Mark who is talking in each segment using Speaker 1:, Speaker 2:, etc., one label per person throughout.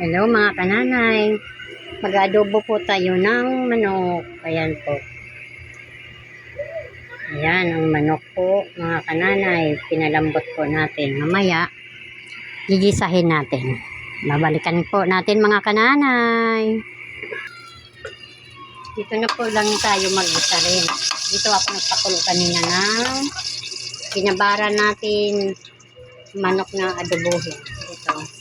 Speaker 1: Hello mga kananay. Mag-adobo po tayo ng manok. Ayan po. Ayan ang manok po mga kananay. Pinalambot po natin. Mamaya, gigisahin natin. Babalikan po natin mga kananay. Dito na po lang tayo mag-isa rin. Dito ako nagpakulo kanina ng pinabara natin manok na adobohin. Ito.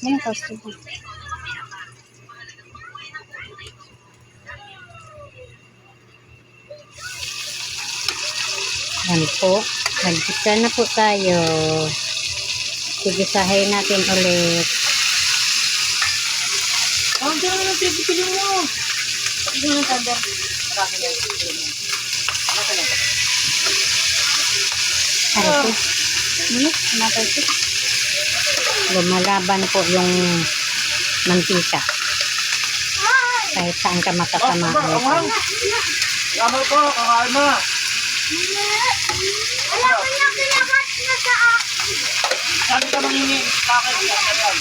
Speaker 1: Ano toast ko? Yan po. Nagkita na po tayo. Sigisahin natin ulit.
Speaker 2: Ang na ng pipili mo. Hindi mo na?
Speaker 1: Ano po? Ano? Matay po. Lumalaban po yung mantika. Kahit saan ka makasama.
Speaker 2: Amang! Yaman po, kakain na.
Speaker 3: Alam ko na kinakat na sa akin.
Speaker 2: Sabi ka mangingi. Bakit? Yan, yan.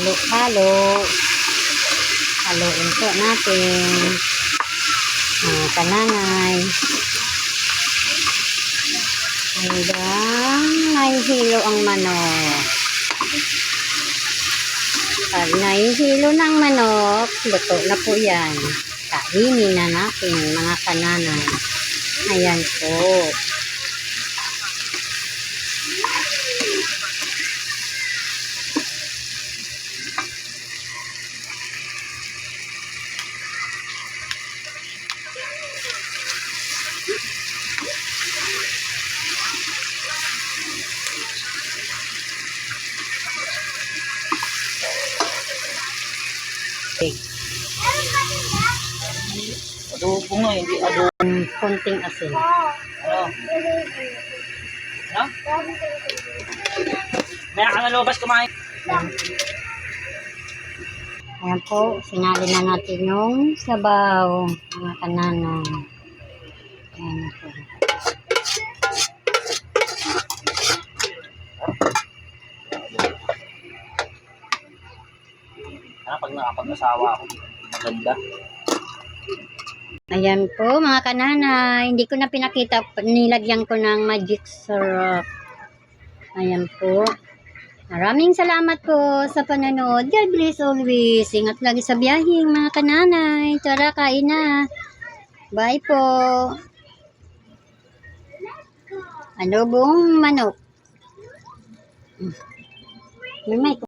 Speaker 1: Halo-halo. Haluin po natin. Mga kananay. Hanggang nahihilo ang manok. Pag nahihilo ng manok, luto na po yan. Kainin na natin mga kananay. Ayan po.
Speaker 2: Adobo nga, hindi adobo.
Speaker 1: Konting asin.
Speaker 2: Ano? Ano? May nakalobas kumain.
Speaker 1: Ayan po, sinali na natin yung sabaw, mga kananay. Ayan po.
Speaker 2: Ah, pag nakapag-asawa ako, maganda.
Speaker 1: Ayan po, mga kananay. Hindi ko na pinakita, nilagyan ko ng magic syrup. Ayan po. Maraming salamat po sa panonood. God bless always. Ingat lagi sa biyaheng, mga kananay. Tara, kain na. Bye po. Adobong manok. May mic.